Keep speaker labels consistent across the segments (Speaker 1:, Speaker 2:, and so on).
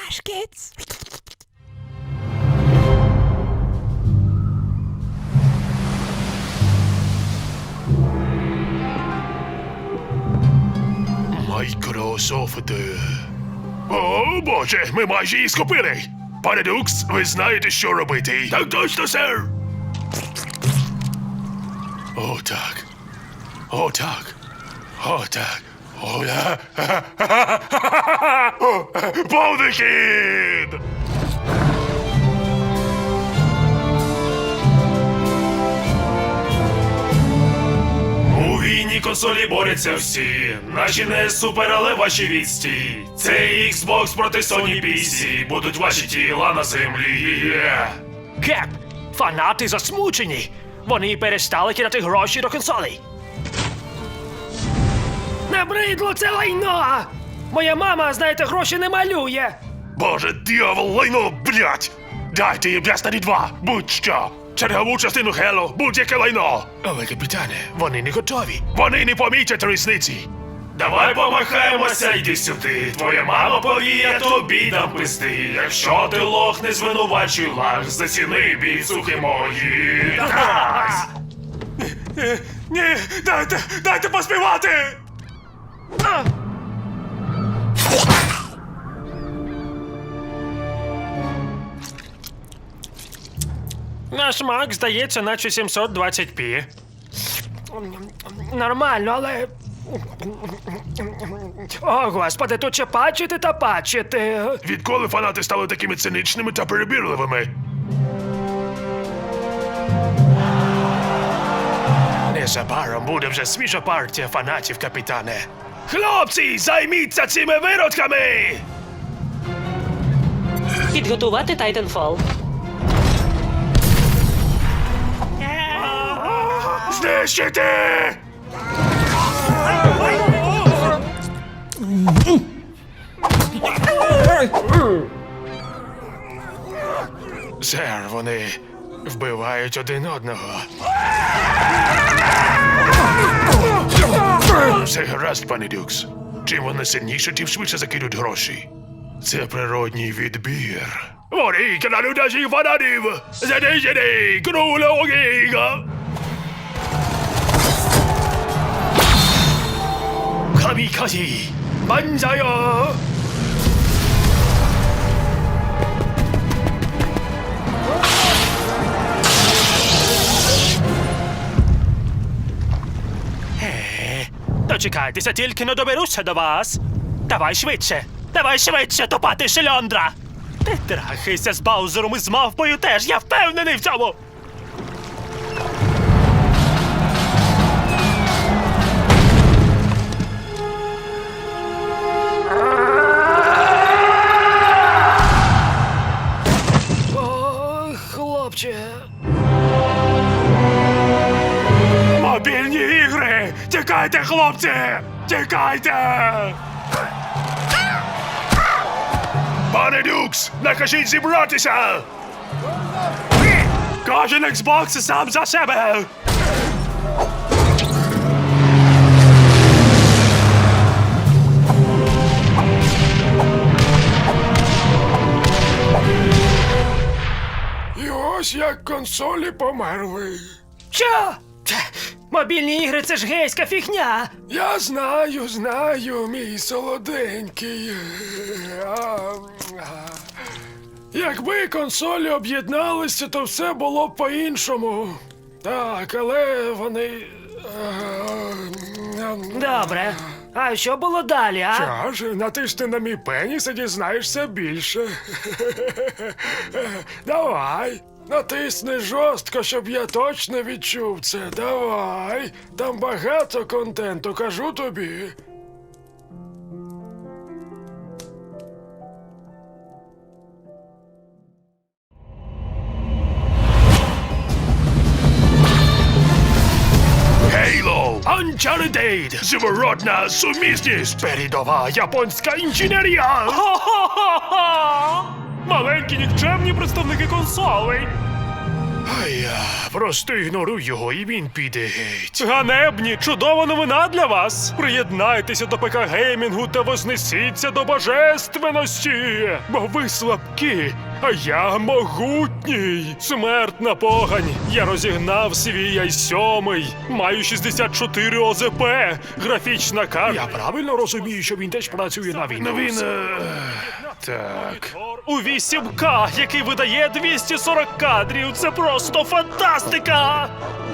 Speaker 1: Crash Kids.
Speaker 2: Майкрософти. О, боже, ми майже її схопили. Пане Дукс, ви знаєте, що робити. Так точно, сер. О, так. О, так. О, так. Повний хід! У війні консолі борються всі. Наші не супер, але ваші відстій. Це Xbox проти Sony PC. Будуть ваші тіла на землі.
Speaker 3: Кеп, фанати засмучені. Вони перестали кидати гроші до консолей. Набридло це лайно! Моя мама, знаєте, гроші не малює.
Speaker 2: Боже, дьявол, лайно, блять! Дайте їм Destiny 2, будь-що! Чергову частину Хело, будь-яке лайно! Але, капітане, вони не готові. Вони не помітять різниці. Давай помахаємося, йди сюди. Твоя мама повіє, тобі дам пизди. Якщо ти лох, не звинувачуй лах, заціни біцухи мої. Ні, дайте, дайте поспівати!
Speaker 3: Наш мак здається, наче 720p. Нормально, але. О, господи, тут ще пачити та пачити.
Speaker 2: Відколи фанати стали такими циничними та перебірливими? Незабаром буде вже свіжа партія фанатів, капітане. Хлопці, займіться цими виродками!
Speaker 4: Підготувати Titanfall.
Speaker 2: Знищити! Сер, вони вбивають один одного. Все гаразд, пане Дюкс. Чим вони сильніші, тим швидше закинуть гроші. Це природній відбір. Вони на наших фанатів! Занижений! Крулогіга! Каміказі! Банзайо!
Speaker 3: Дочекайтеся, тільки не доберуся до вас. Давай швидше, давай швидше, топати шльондра. Ти трахайся з Баузером і з мавпою теж, я впевнений в цьому.
Speaker 2: Ігри! Тікайте, хлопці! Тікайте! Пане Дюкс, накажіть зібратися! Кожен Xbox сам за себе! І ось як консолі померли.
Speaker 3: Що? Мобільні ігри це ж гейська фігня.
Speaker 2: Я знаю, знаю, мій солоденький. А, а. Якби консолі об'єдналися, то все було б по-іншому. Так, але вони.
Speaker 3: Добре. А що було далі, а?
Speaker 2: Що ж, натисни на мій пеніс і дізнаєшся більше. Давай. Натисни жорстко, щоб я точно відчув це. Давай. Там багато контенту, кажу тобі. Halo Uncharted Зворотна сумісність Передова японська інженерія
Speaker 3: Хо-хо-хо-хо! Маленькі нікчемні представники консолей.
Speaker 2: А я просто ігнорую його, і він піде геть.
Speaker 3: Ганебні, чудова новина для вас! Приєднайтеся до ПК геймінгу та вознесіться до божественності, бо ви слабкі, а я могутній. Смертна погань. Я розігнав свій i7, маю 64 ОЗП, графічна карта.
Speaker 2: Я правильно розумію, що він теж працює на Windows? Ну він. Е... Так.
Speaker 3: У 8К, який видає 240 кадрів. Це просто фантастика!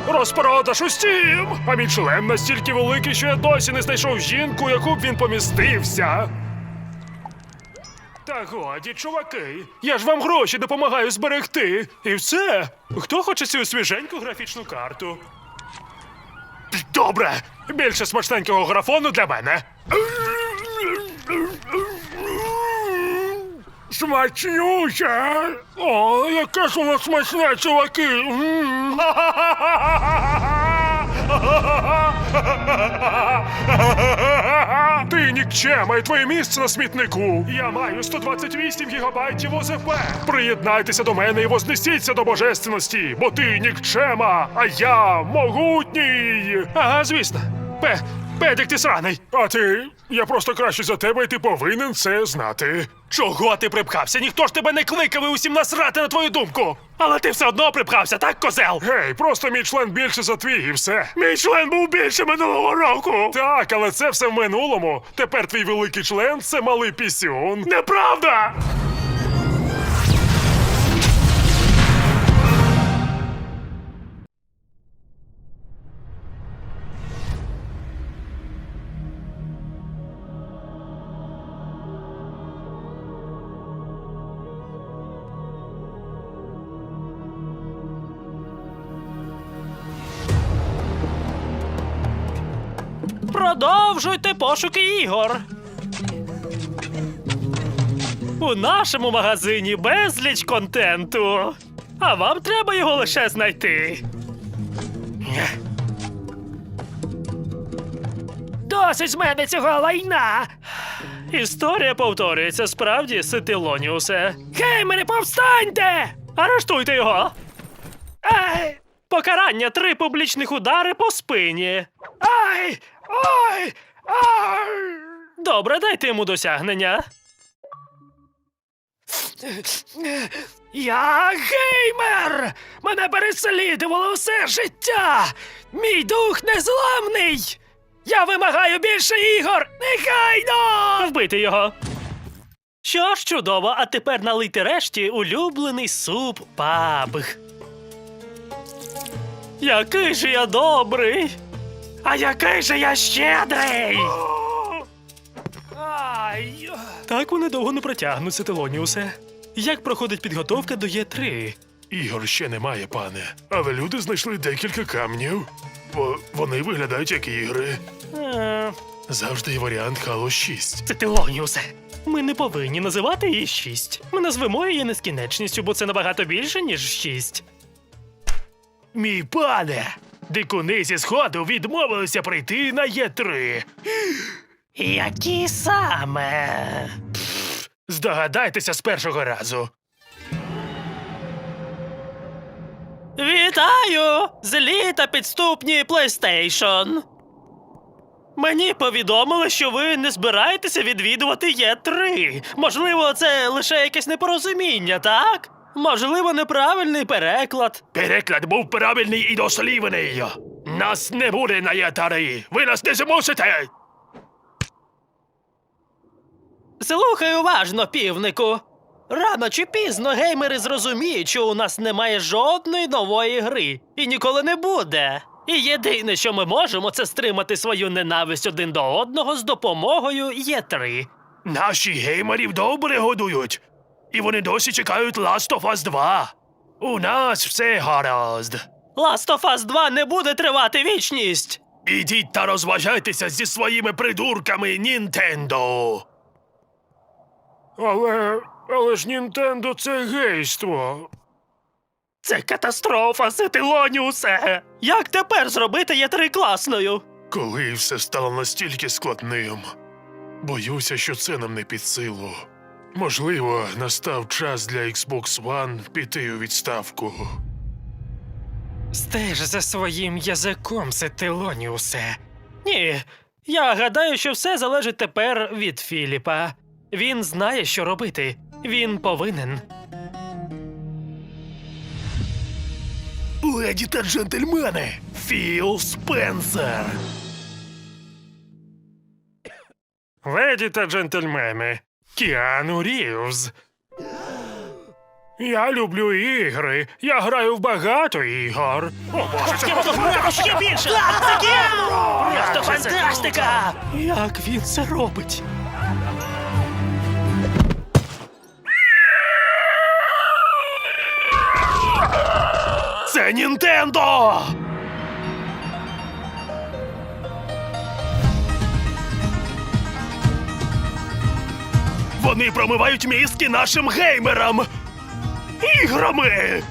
Speaker 2: Розпродаж у Steam! А мій член настільки великий, що я досі не знайшов жінку, яку б він помістився. Та годі, чуваки, я ж вам гроші допомагаю зберегти.
Speaker 3: І все. Хто хоче цю свіженьку графічну карту?
Speaker 2: Добре, більше смачненького графону для мене. Смачнюся! О, яке ж воно смачне, чуваки! М. Нікчема, і твоє місце на смітнику. Я маю 128 гігабайтів ОЗП. Приєднайтеся до мене і вознесіться до божественності, бо ти нікчема, а я могутній.
Speaker 3: Ага, звісно. Пе, педик ти сраний.
Speaker 2: А ти? Я просто краще за тебе, і ти повинен це знати.
Speaker 3: Чого ти припхався? Ніхто ж тебе не кликав і усім насрати на твою думку. Але ти все одно припхався, так, козел?
Speaker 2: Гей, просто мій член більше за твій і все.
Speaker 3: Мій член був більше минулого року.
Speaker 2: Так, але це все в минулому. Тепер твій великий член це малий пісюн.
Speaker 3: Неправда! Продовжуйте пошуки ігор. У нашому магазині безліч контенту. А вам треба його лише знайти. Досить з мене цього лайна. Історія повторюється справді, Ситилоніусе. Геймери, повстаньте! Арештуйте його! Ай! Покарання три публічних удари по спині. Ай! Ай! Добре, дайте йому досягнення. Я геймер! Мене переслідувало все життя! Мій дух незламний! Я вимагаю більше ігор! Негайно! Вбити його! Що ж чудово, а тепер налийте решті улюблений суп пабг. Який же я добрий! А який же я щедрий! Ай. Так вони довго не протягнуться, Телоніусе. Як проходить підготовка до Є3?
Speaker 2: Ігор ще немає, пане. Але люди знайшли декілька камнів. Бо вони виглядають як ігри.
Speaker 3: Е,
Speaker 2: Завжди є варіант Halo 6.
Speaker 3: Це Телоніусе. Ми не повинні називати її 6. Ми назвемо її нескінченністю, бо це набагато більше, ніж 6. Мій пане, дикуни зі сходу відмовилися прийти на Є3. Які саме? Здогадайтеся з першого разу. Вітаю! Злі та підступні PlayStation. Мені повідомили, що ви не збираєтеся відвідувати Є3. Можливо, це лише якесь непорозуміння, так? Можливо, неправильний переклад. Переклад був правильний і дослівний. Нас не буде на Є3. Ви нас не змусите. Слухай уважно, півнику. Рано чи пізно геймери зрозуміють, що у нас немає жодної нової гри і ніколи не буде. І єдине, що ми можемо, це стримати свою ненависть один до одного з допомогою Є3. Наші геймерів добре годують, і вони досі чекають Last of Us 2. У нас все гаразд. Last of Us 2 не буде тривати вічність. Ідіть та розважайтеся зі своїми придурками Нінтендо.
Speaker 2: Але. Але ж Нінтендо це гейство.
Speaker 3: Це катастрофа, Сетилоніусе! Як тепер зробити Є3 класною?
Speaker 2: Коли все стало настільки складним. Боюся, що це нам не під силу. Можливо, настав час для Xbox One піти у відставку. Стеж за своїм язиком, Сетилоніусе.
Speaker 3: Ні, я гадаю, що все залежить тепер від Філіпа. Він знає, що робити. Він повинен.
Speaker 5: Леді та джентльмени, Філ Спенсер.
Speaker 2: Леді та джентльмени, Кіану Рівз. Я люблю ігри. Я граю в багато ігор. О, Боже, це
Speaker 3: Ще більше! Це Кіану! Просто фантастика! Як він це робить?
Speaker 5: Це Нінтендо! Вони промивають мізки нашим геймерам! Іграми!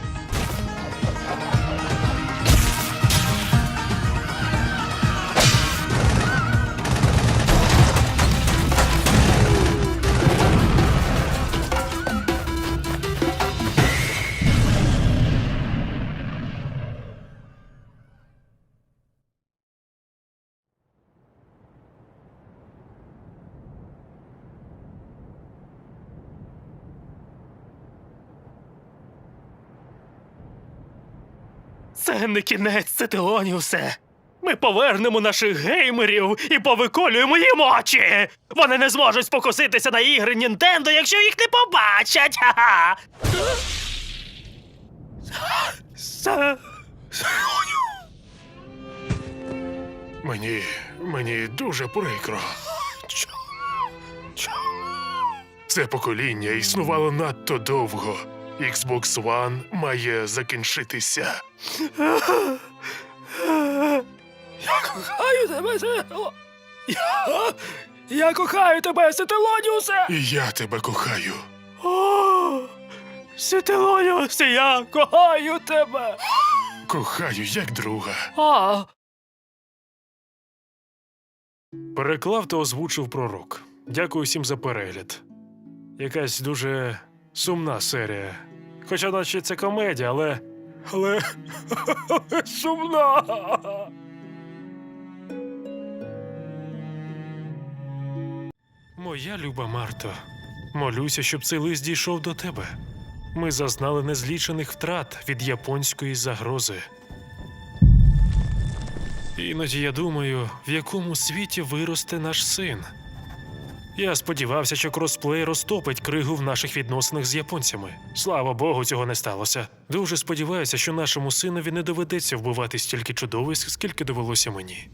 Speaker 3: Це не кінець, Сетилоніусе. Ми повернемо наших геймерів і повиколюємо їм очі. Вони не зможуть спокуситися на ігри Нінтендо, якщо їх не побачать. Ха-ха. Се-
Speaker 5: Мені. мені дуже прикро. Це покоління існувало надто довго. Xbox One має закінчитися.
Speaker 3: Я Кохаю тебе. Я, я кохаю тебе, Сетилоніусе.
Speaker 5: І я тебе кохаю.
Speaker 3: О, Сетилоніусе, я кохаю тебе.
Speaker 5: Кохаю як друга.
Speaker 3: А,
Speaker 2: Переклав та озвучив пророк. Дякую всім за перегляд. Якась дуже сумна серія. Хоча наче це комедія, але. Але. сумна. Моя люба Марто, молюся, щоб цей лист дійшов до тебе. Ми зазнали незлічених втрат від японської загрози. Іноді я думаю, в якому світі виросте наш син. Я сподівався, що кросплей розтопить кригу в наших відносинах з японцями. Слава Богу, цього не сталося. Дуже сподіваюся, що нашому синові не доведеться вбивати стільки чудовиськ, скільки довелося мені.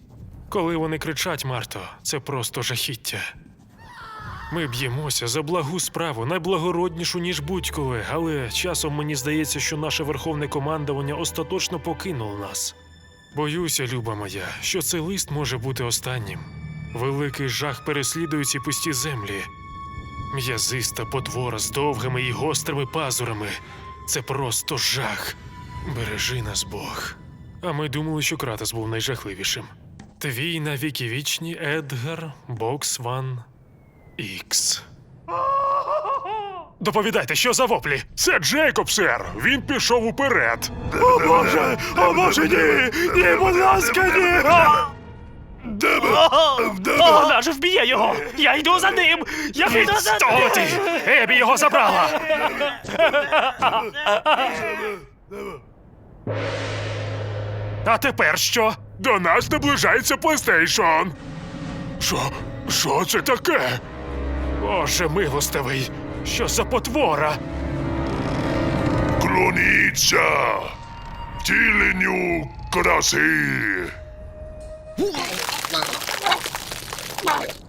Speaker 2: Коли вони кричать, Марто, це просто жахіття. Ми б'ємося за благу справу, найблагороднішу, ніж будь-коли, але часом мені здається, що наше верховне командування остаточно покинуло нас. Боюся, люба моя, що цей лист може бути останнім. Великий жах переслідує ці пусті землі. М'язиста потвора з довгими і гострими пазурами. Це просто жах. Бережи нас Бог. А ми думали, що Кратос був найжахливішим. Твій навіки вічні Едгар Бокс Ван Ікс. Доповідайте, що за воплі?
Speaker 5: Це Джейкоб, сер! Він пішов уперед. О Боже! О Боже, ні! Ні, будь ласка, ні!
Speaker 3: О,
Speaker 5: ви?
Speaker 3: вона ж вб'є його! Я йду за ним! Я піду за ним!
Speaker 2: Ебі його забрала! А тепер що?
Speaker 5: До нас наближається PlayStation. Що? Що це таке?
Speaker 2: Боже милостивий, що за потвора?
Speaker 5: Клоніться! Втіленню краси!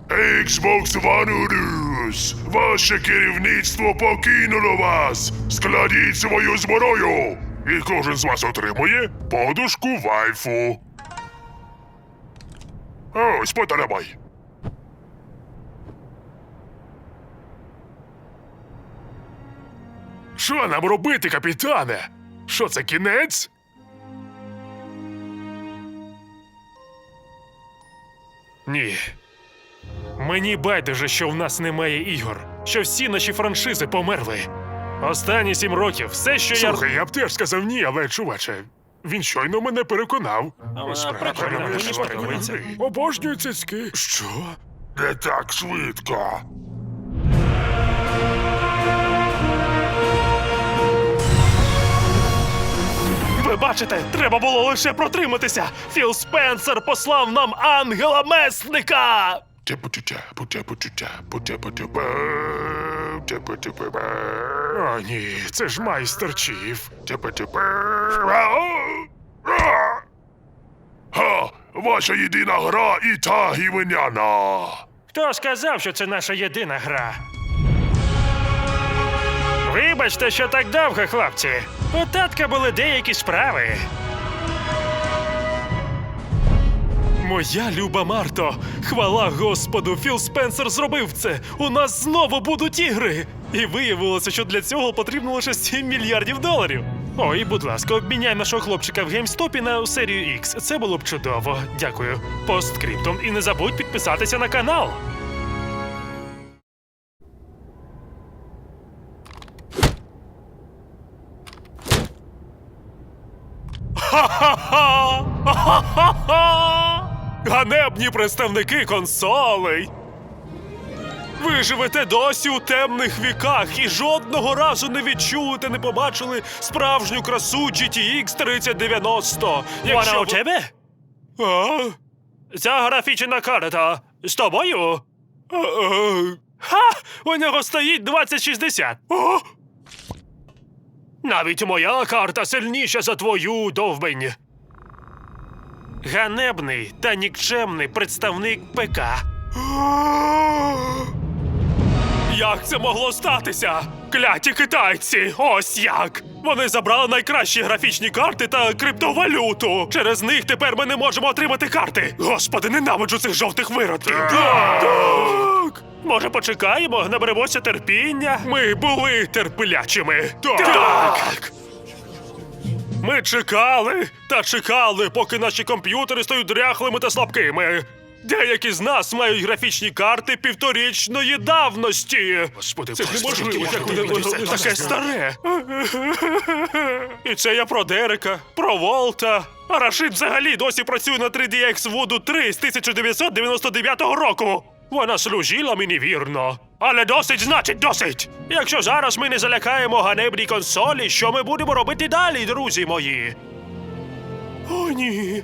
Speaker 5: Xbox One Urus! Ваше керівництво покинуло вас! Складіть свою зброю! І кожен з вас отримує подушку вайфу. Ось, потримай. Що нам робити, капітане? Що це кінець?
Speaker 2: Ні. Мені байдуже, що в нас немає ігор, що всі наші франшизи померли. Останні сім років все, що я.
Speaker 5: Слухай, я б теж сказав ні, але чуваче,
Speaker 2: Він щойно мене переконав.
Speaker 3: вона прикольна, мені подобається.
Speaker 2: Обожнюю цицьки. Що? Не так швидко.
Speaker 3: Ви бачите, треба було лише протриматися. Філ Спенсер послав нам ангела месника.
Speaker 2: О, ні, це ж майстер Чіф. Ха! Ваша єдина гра і та гівеняна.
Speaker 1: Хто сказав, що це наша єдина гра? Вибачте, що так довго, хлопці. У татка були деякі справи.
Speaker 3: Моя люба Марто, хвала Господу, Філ Спенсер зробив це. У нас знову будуть ігри. І виявилося, що для цього потрібно лише 7 мільярдів доларів.
Speaker 1: Ой, будь ласка, обміняй нашого хлопчика в геймстопі на серію X. Це було б чудово. Дякую. Посткриптум. І не забудь підписатися на канал.
Speaker 3: Ха-ха-ха! Ха-ха-ха! Ганебні представники консолей! Ви живете досі у темних віках і жодного разу не відчули не побачили справжню красу GTX 3090.
Speaker 1: Вона у
Speaker 3: ви-
Speaker 1: тебе?
Speaker 3: А?
Speaker 1: Ця графічна карта з тобою?
Speaker 3: А, а,
Speaker 1: Ха! У нього стоїть 2060.
Speaker 3: а?
Speaker 1: Навіть моя карта сильніша за твою довбень. Ганебний та нікчемний представник ПК.
Speaker 3: Як це могло статися? Кляті китайці! Ось як! Вони забрали найкращі графічні карти та криптовалюту. Через них тепер ми не можемо отримати карти. Господи, ненавиджу цих жовтих виродків. Так!
Speaker 1: Може, почекаємо, наберемося терпіння?
Speaker 3: Ми були терпелячими. Так. Ми чекали та чекали, поки наші комп'ютери стають дряхлими та слабкими. Деякі з нас мають графічні карти півторічної давності.
Speaker 2: Господи,
Speaker 3: Це ж неможливо, як вони таке старе. І це я про Дерека, про Волта. А Рашид взагалі досі працює на 3DX Voodoo 3 з 1999 року. Вона служила мені вірно. Але досить значить досить.
Speaker 1: Якщо зараз ми не залякаємо ганебні консолі, що ми будемо робити далі, друзі мої?
Speaker 3: О, ні.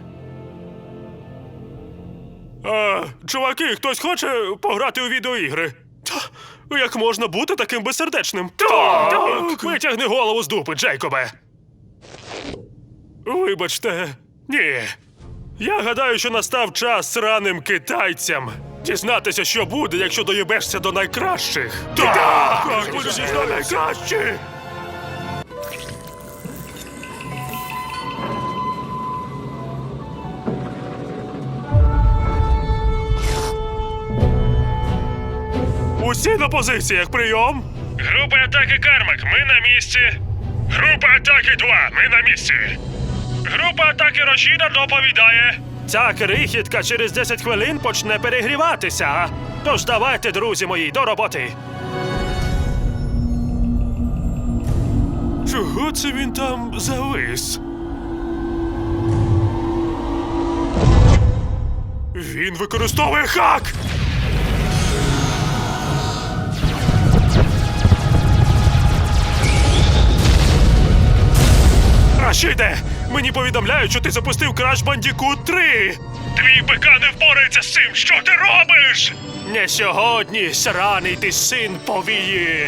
Speaker 3: А, чуваки, хтось хоче пограти у відеоігри? Та, як можна бути таким безсердечним? Так! Витягни голову з дупи, Джейкобе. Вибачте, ні. Я гадаю, що настав час раним китайцям дізнатися, що буде, якщо доїбешся до найкращих. Так! Будеш до найкращих! Усі на позиціях, прийом!
Speaker 1: Група атаки Кармак, ми на місці. Група атаки 2, ми на місці. Група атаки Рошіда доповідає. Ця крихітка через 10 хвилин почне перегріватися. Тож давайте, друзі мої, до роботи.
Speaker 3: Чого це він там завис? Він використовує хак! Рашиде, мені повідомляють, що ти запустив Crash Bandicoot 3!
Speaker 1: Твій ПК не впорається з цим. Що ти робиш? Не сьогодні, сраний ти син повії.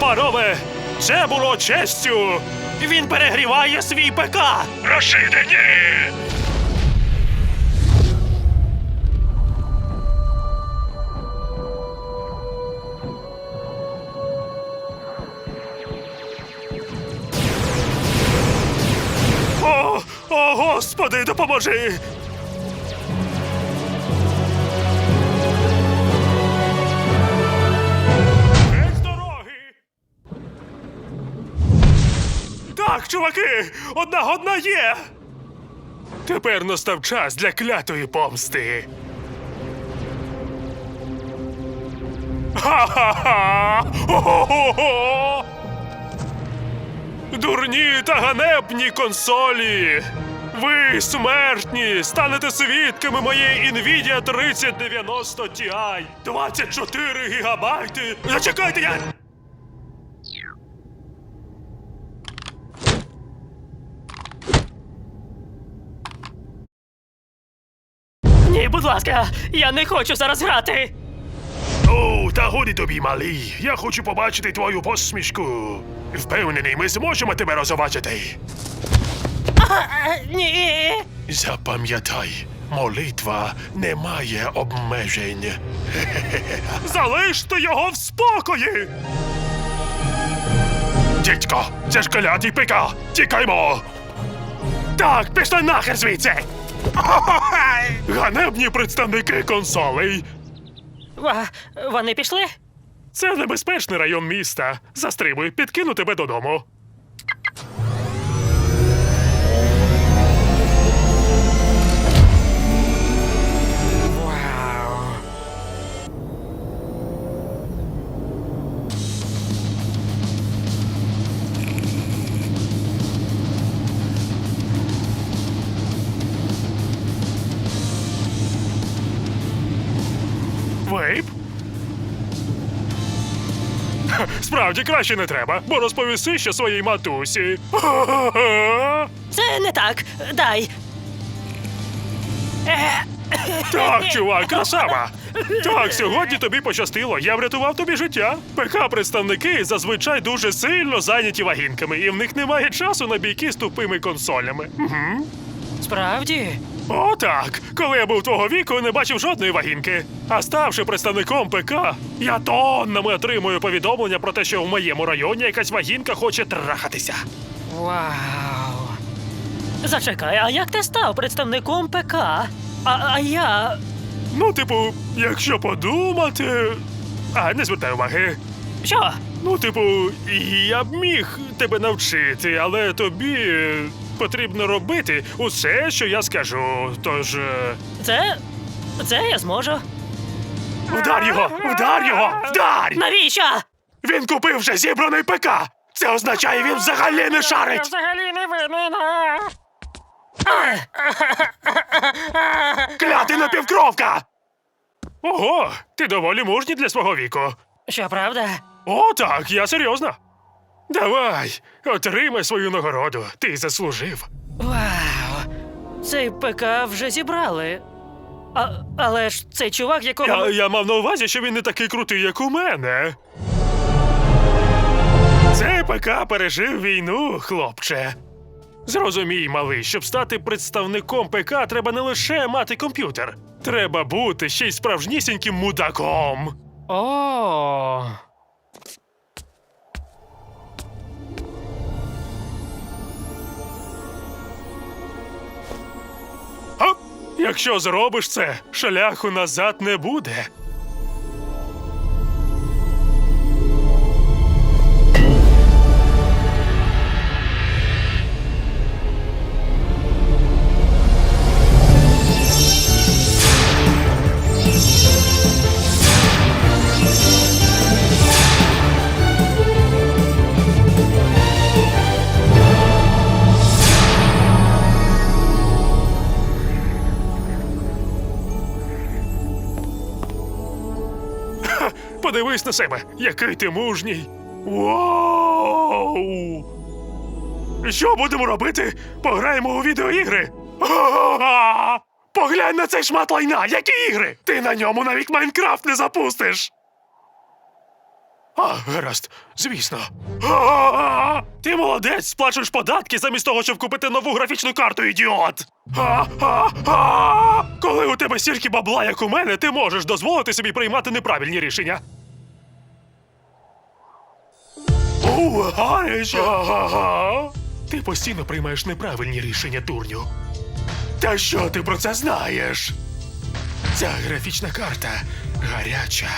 Speaker 1: Парове, це було честю. Він перегріває свій ПК. Рашиде, ні!
Speaker 3: О, господи, допоможи! Так, чуваки, одна годна є. Тепер настав час для клятої помсти. Ха-ха-ха!
Speaker 2: Дурні та ганебні консолі! Ви, смертні, станете свідками моєї Nvidia 3090 Ti. 24 гігабайти. Зачекайте, я.
Speaker 3: Ні, будь ласка, я не хочу зараз грати.
Speaker 6: О, та годі тобі, малий. Я хочу побачити твою посмішку. Впевнений, ми зможемо тебе розважити.
Speaker 3: Е, Ні.
Speaker 6: Запам'ятай, молитва не має обмежень.
Speaker 2: Залиште його в спокої!
Speaker 6: Дідько, це ж клятий пика! Тікаймо! Так, пішли нахер звідси!
Speaker 2: Ганебні представники консолей.
Speaker 3: Ва- Вони пішли?
Speaker 2: Це небезпечний район міста. Застрибуй, підкину тебе додому. Справді краще не треба, бо розповіси ще своїй матусі.
Speaker 3: Це не так. Дай.
Speaker 2: Так, чувак, красава. Так, сьогодні тобі пощастило. Я врятував тобі життя. ПК-представники зазвичай дуже сильно зайняті вагінками, і в них немає часу на бійки з тупими консолями. Угу.
Speaker 3: Справді?
Speaker 2: О, так. Коли я був твого віку, не бачив жодної вагінки. А ставши представником ПК, я тоннами отримую повідомлення про те, що в моєму районі якась вагінка хоче трахатися.
Speaker 3: Вау. Зачекай, а як ти став представником ПК? А, а я.
Speaker 2: Ну, типу, якщо подумати. А, не звертай уваги.
Speaker 3: Що?
Speaker 2: Ну, типу, я б міг тебе навчити, але тобі потрібно робити усе, що я скажу. Тож. е,
Speaker 3: Це. Це я зможу.
Speaker 6: Вдар його! Вдар його! Вдар!
Speaker 3: Навіщо?
Speaker 6: Він купив вже зібраний ПК! Це означає, він взагалі не шарить!
Speaker 3: взагалі не винен.
Speaker 6: Клятий напівкровка!
Speaker 2: Ого, ти доволі мужній для свого віку.
Speaker 3: Що правда?
Speaker 2: О, так, я серйозно. Давай, отримай свою нагороду. Ти заслужив.
Speaker 3: Вау. Цей ПК вже зібрали. А, але ж цей чувак, якого.
Speaker 2: Я, я мав на увазі, що він не такий крутий, як у мене. Цей ПК пережив війну, хлопче. Зрозумій, малий, щоб стати представником ПК, треба не лише мати комп'ютер. Треба бути ще й справжнісіньким мудаком.
Speaker 3: О.
Speaker 2: Якщо зробиш це, шляху назад не буде. Подивись на себе, який ти мужній. Вау! Що будемо робити? Пограємо у відеоігри. Га-га-га! Поглянь на цей шмат лайна, які ігри! Ти на ньому навіть Майнкрафт не запустиш. А, гаразд, звісно. Га-га-га! Ти молодець, сплачуєш податки замість того, щоб купити нову графічну карту, ідіот! Га-га-га! Коли у тебе стільки бабла, як у мене, ти можеш дозволити собі приймати неправильні рішення. О, гаряче! Ага. Ти постійно приймаєш неправильні рішення, дурню. Та що ти про це знаєш? Ця графічна карта гаряча.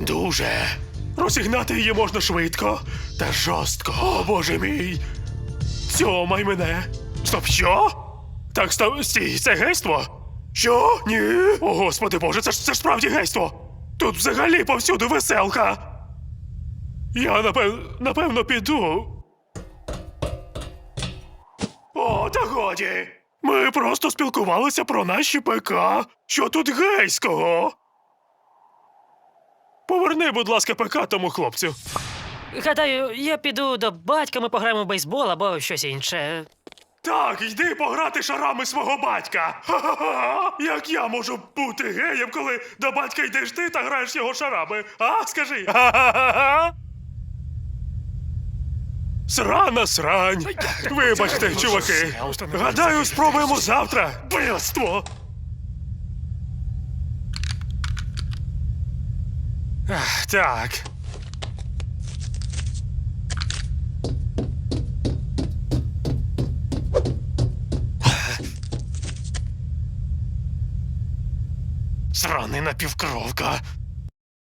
Speaker 2: Дуже. Розігнати її можна швидко та жорстко. О, боже мій. Цьомай мене. Стоп, що? Так, стоп, стій, це гейство? Що? Ні. О, господи боже, це ж це справді гейство. Тут взагалі повсюду веселка. Я напев... напевно піду. О, та годі. Ми просто спілкувалися про наші ПК. Що тут гейського? Поверни, будь ласка, ПК тому хлопцю.
Speaker 3: Гадаю, я піду до батька, ми пограємо в бейсбол або щось інше.
Speaker 2: Так, йди пограти шарами свого батька. Ха-ха-ха! Як я можу бути геєм, коли до батька йдеш ти та граєш його шарами? А, скажи. Ха-ха-ха! Срана срань. Вибачте, чуваки. Гадаю, спробуємо завтра. Ах, Так. Сраний напівкровка.